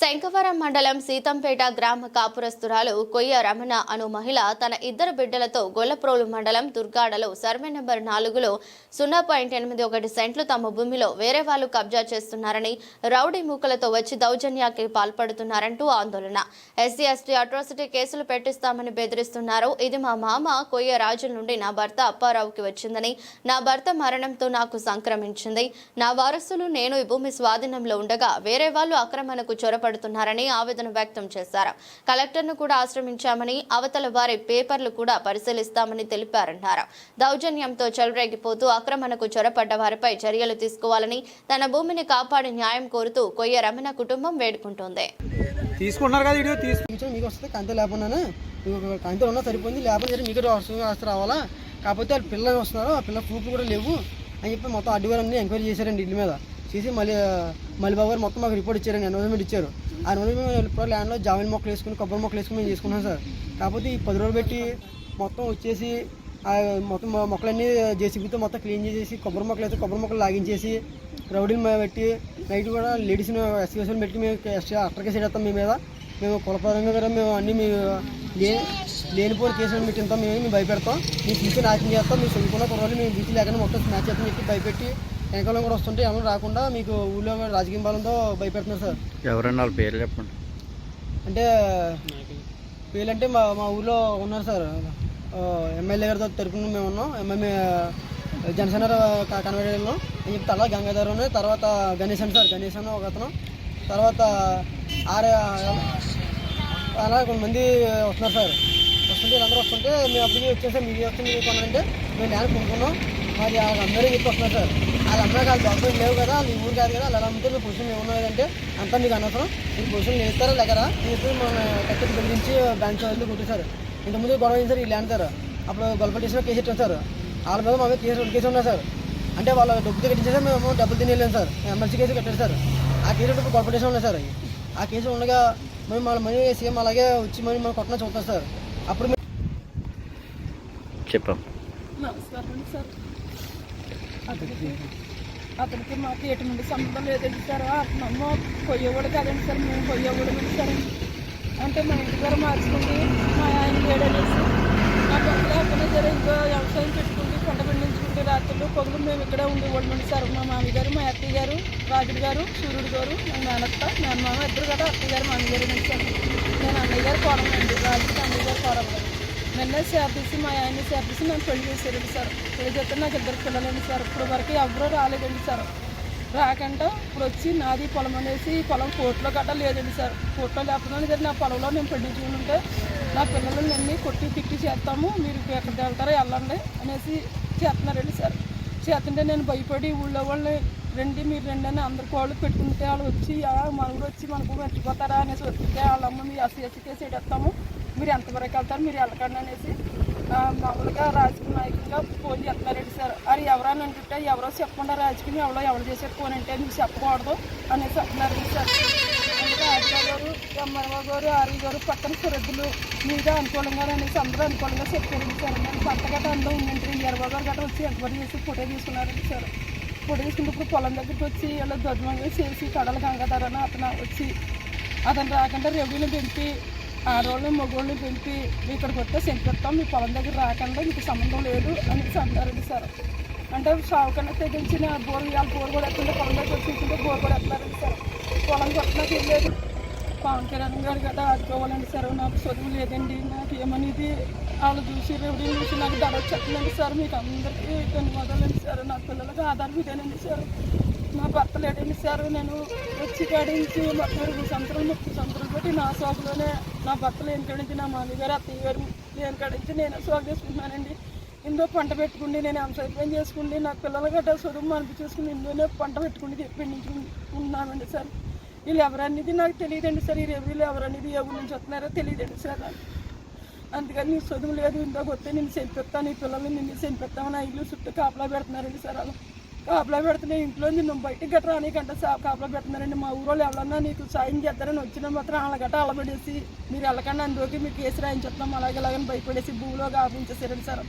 శంకవరం మండలం సీతంపేట గ్రామ కాపురస్తురాలు కొయ్య రమణ అను మహిళ తన ఇద్దరు బిడ్డలతో గొల్లప్రోలు మండలం దుర్గాడలో సర్వే నెంబర్ నాలుగులో సున్నా పాయింట్ ఎనిమిది ఒకటి సెంట్లు తమ భూమిలో వేరే వాళ్ళు కబ్జా చేస్తున్నారని రౌడీ మూకలతో వచ్చి దౌర్జన్యానికి పాల్పడుతున్నారంటూ ఆందోళన. ఎస్సీ ఎస్టీ అట్రాసిటీ కేసులు పెట్టిస్తామని బెదిరిస్తున్నారు. ఇది మా మామ కొయ్య రాజుల నుండి నా భర్త అప్పారావుకి వచ్చిందని నా భర్త మరణంతో నాకు సంక్రమించింది. నా వారసులు నేను ఈ భూమి స్వాధీనంలో ఉండగా వేరే వాళ్ళు ఆక్రమణకు చొరపడుతున్నారని ఆవేదన వ్యక్తం చేశారు. కలెక్టర్ను కూడా ఆశ్రమించామని అవతల వారి పేపర్లు కూడా పరిశీలిస్తామని తెలిపారన్నారు. దౌర్జన్యంతో చెలరేగిపోతూ ఆక్రమణకు చొరపడ్డ వారిపై చర్యలు తీసుకోవాలని తన భూమిని కాపాడి న్యాయం కోరుతూ కొయ్య రమణ కుటుంబం వేడుకుంటోంది. తీసుకుంటున్నారు కదా వీడియో తీసుకు కొంచెం మీకు వస్తుంది కంతే కంతే ఉన్నా సరిపోయింది. లేకపోతే మీకు రావాలా? కాకపోతే వాళ్ళు పిల్లలు వస్తున్నారు ఆ పిల్లల ప్రూఫ్లు కూడా లేవు అని చెప్పి మొత్తం అడ్డుగారు అన్ని ఎంక్వైరీ చేశారండి ఇల్లు మీద. చేసి మళ్ళీ మళ్ళీ బాబు గారు మొత్తం మాకు రిపోర్ట్ ఇచ్చారండి అనౌన్స్మెంట్ ఇచ్చారు. ఆ అనౌన్స్మెంట్ మేము ఇప్పుడు ల్యాండ్లో జామిన్ మొక్కలు వేసుకుని కొబ్బరి మొక్కలు వేసుకుని మేము చేసుకున్నాం సార్. కాకపోతే ఈ పది రోజులు పెట్టి మొత్తం వచ్చేసి ఆ మొత్తం మొక్కలన్నీ జేసీబీతో మొత్తం క్లీన్ చేసేసి కొబ్బరి మొక్కలు అయితే కొబ్బరి మొక్కలు లాగించేసి రౌడీలు పెట్టి నైట్ కూడా లేడీస్ని ఎస్సీఎస్ని పెట్టి మేము అట్టర్ కేసు వేస్తాం మీ మీద. మేము కులపరంగా కూడా మేము అన్నీ మీ లే లేనిపోయిన కేసులు పెట్టి ఇంత మేము మేము భయపెడతాం. మీ ఫ్యూచర్ నాశనం చేస్తాం మీ చదువుకున్న కుర్రోళ్ళు మేము బీసీ లేకుండా మొత్తం స్నాచ్ చేస్తాం చెప్పి భయపెట్టి వెనకాలం కూడా వస్తుంటే ఎవరు రాకుండా మీకు ఊళ్ళో రాజకీయ బలంతో భయపెడుతున్నారు సార్. ఎవరన్నా వాళ్ళ పేర్లు చెప్పండి. అంటే వీళ్ళంటే మా మా ఊర్లో ఉన్నారు సార్. ఎమ్మెల్యే గారితో తరపున మేము ఉన్నాం. ఎమ్మెల్యే జనసేన కన్వీనర్లో. అని చెప్పి తల గంగాధర్ ఉన్నాయి తర్వాత గణేష్ అని సార్. గణేష్ అని ఒక అతను. తర్వాత ఆరే అలా కొంతమంది వస్తున్నారు సార్. వస్తుంటే వీళ్ళందరూ వస్తుంటే మేము అప్పటికి వచ్చేసాం. మీరు వస్తుంది అంటే మేము ల్యాండ్ కొనుక్కున్నాం. మరి వాళ్ళందరూ చెప్పి వస్తున్నారు సార్. వాళ్ళ అమ్మాయి వాళ్ళు డాక్యుమెంట్ లేవు కదా వాళ్ళు ఈ ఊరు కాదు కదా వాళ్ళు అలా అమ్మితే మీ పొజిషన్ ఏమున్నదంటే అంతా మీకు అనవసరం. మీరు పొజిషన్ వేస్తారా లేకరా? మీరు మన కట్టెలు బెదిరించి బ్యాంక్ వాళ్ళు కొట్టేశారు. ఇంతకుముందు గొడవ అయింది సార్? ల్యాండ్ సార్ అప్పుడు గొడవ స్టేషన్లో కేసు పెట్టాం సార్ వాళ్ళ మీద మా మీద కేసు కేసు ఉన్నాయి సార్. అంటే వాళ్ళ డబ్బుతో కట్టించేసారు మేము డబ్బులు తినేయలేము సార్. ఎమ్మెల్సీ కేసు కట్టారు సార్. ఆ కేసు ఇప్పుడు గొడవ స్టేషన్ ఉన్నాయి సార్. ఆ కేసు ఉండగా మేము మన మనీ సీఎం అలాగే వచ్చి మనీ మనం కొట్టిన చూస్తాం సార్. అప్పుడు మేము చెప్పాం. నమస్కారం సార్. అతనికి మాకు ఎటువంటి సంబంధం లేదండి సార్. అతను అమ్మ కొయ్యవాడు కాదండి సార్. మేము కొయ్యవాడు సార్. అంటే మా ఇంటి గారు మార్చుకుంది మా ఆయన వేడనేసి మా పక్కన అక్కడ సరే ఇంకో వ్యవసాయం పెట్టుకుంది పంట పండించుకుంటే రాత్రులు పొగలు మేము ఇక్కడే ఉండేవాళ్ళం సార్. మా మామయ్య గారు మా అత్తయ్య గారు రాజుడు గారు సూర్యుడు గారు మా నాన్నత్త నాన్నమామ ఇద్దరు కదా అత్తయ్య గారు మా గారు సార్. నేను అన్నయ్య గారు కోరమండి రాజుకి అన్నయ్య గారు కోరమండి ఎన్ఎస్ చేపేసి మా ఆయన చేపేసి నన్ను పెళ్ళి చేశారండి సార్. పెళ్ళి చేస్తే నాకు ఇద్దరు పిల్లలండి సార్. ఇప్పుడు వరకు ఎవరూ రాలేదండి సార్. రాకంటే ఇప్పుడు వచ్చి నాది పొలం అనేసి పొలం కోర్టులో గట్ట లేదండి సార్. కోర్టులో లేకపోతే కానీ నా పొలంలో నేను పండించుకుని ఉంటే నా పిల్లలని అన్ని కొట్టి తిట్టి చేస్తాము. మీరు ఎక్కడికి వెళ్తారో వెళ్ళండి అనేసి చేస్తున్నారండి సార్. చేస్తుంటే నేను భయపడి ఊళ్ళో వాళ్ళని రండి మీరు రండి అని అందరు కోళ్ళు పెట్టుకుంటే వాళ్ళు వచ్చి "ఆ, మన వచ్చి మనకు మర్చిపోతారా? అనేసి వస్తుంటే వాళ్ళమ్మ మీ అసలు ఎస్సీ కేసు మీరు ఎంతవరకు వెళ్తారు మీరు వెళ్ళకండి అనేసి మామూలుగా రాజకీయ నాయకులుగా ఫోన్ చేస్తున్నారండి సార్. అది ఎవరని అంటుంటే ఎవరో చెప్పకుండా రాజకీయం ఎవరో ఎవరు చేశారు ఫోన్ అంటే మీకు చెప్పకూడదు అనేసి అంటున్నారు సార్. అందుకే గారు ఎంఆర్ఓ గారు ఆర్వి గారు పక్కన సురద్దులు మీద అనుకూలంగా అనేసి అందరూ అనుకూలంగా చెప్పారండి సార్. నేను పంట గట్ట అందరూ ఉందండి గారు గట్రా వచ్చి ఎంక్వైరీ చేసి ఫోటో తీసుకున్నారండి సార్. ఫోటో తీసుకుంటే ఇప్పుడు పొలం దగ్గరికి వచ్చి ఇలా ధ్వజమంగా చేసి కడల గంగాధరని అతను వచ్చి అతను రాకుండా రెవ్యూలు పెంపి ఆడవాళ్ళని మగవాళ్ళని పెంపి ఇక్కడికి వస్తే చంపిస్తాం మీ పొలం దగ్గర రాకుండా మీకు సంబంధం లేదు అని అన్నారండి సార్. అంటే సావుకన్నా తెగించిన బోర్ ఇవాళ బోర్ కూడా ఎత్తుంటే పొలం దగ్గర వచ్చి బోర్ కూడా ఎత్తారండి సార్. పొలం కొట్టడానికి వెళ్ళలేదు పవన్ కళ్యాణ్ గారు కదా ఆడుకోవాలండి సార్. నాకు చదువు లేదండి నాకు ఏమనేది వాళ్ళు చూసి రెవెన్యూ చూసి నాకు ధర వచ్చేస్తుందండి సార్. మీకు అందరికీ ధన్యవాదాలండి సార్. నా పిల్లలకు ఆధార్ ఇదేనండి సార్. నా భర్త లేడండి సార్ నేను వచ్చి కాడించి మొత్తం సంవత్సరం ముప్పై సంవత్సరాలు బట్టి నా సోకులోనే నా భర్త లేని కాడించి నా మామయ్య గారు అత్తయ్య గారు లేని కాడించి నేను సోకు చేసుకుంటున్నానండి. ఇందో పంట పెట్టుకుండి నేను వ్యవసాయ పని చేసుకుండి నా పిల్లల గట్ట చదువు మనకి ఇందులోనే పంట పెట్టుకుని ఉన్నామండి సార్. వీళ్ళు ఎవరనేది నాకు తెలియదండి సార్. ఈ రెవెన్యూలు ఎవరనేది ఎవరి నుంచి వస్తున్నారో తెలియదండి సార్ అందుకని నీకు చదువు లేదు ఇందాక వస్తే నేను చనిపెత్తాను నీ పిల్లల్ని నిన్ను చనిపెత్తామని ఆ ఇల్లు చుట్టూ కాపలా పెడుతున్నారండి సార్ అలా కాపలా పెడుతున్నాయి ఇంట్లో నిన్ను బయటికి గట్రా రానికంటే సా కాపలా పెడుతున్నారండి. మా ఊరోళ్ళు ఎవరన్నా నీకు సాయం చేస్తారని వచ్చిన మాత్రం వాళ్ళ గట్రా అలబడేసి మీరు వెళ్ళకండి అందులోకి మీకు కేసు రాయించేస్తాం అలాగే అలాగని భయపడేసి భూమిలో ఆపించేసారండి సార్.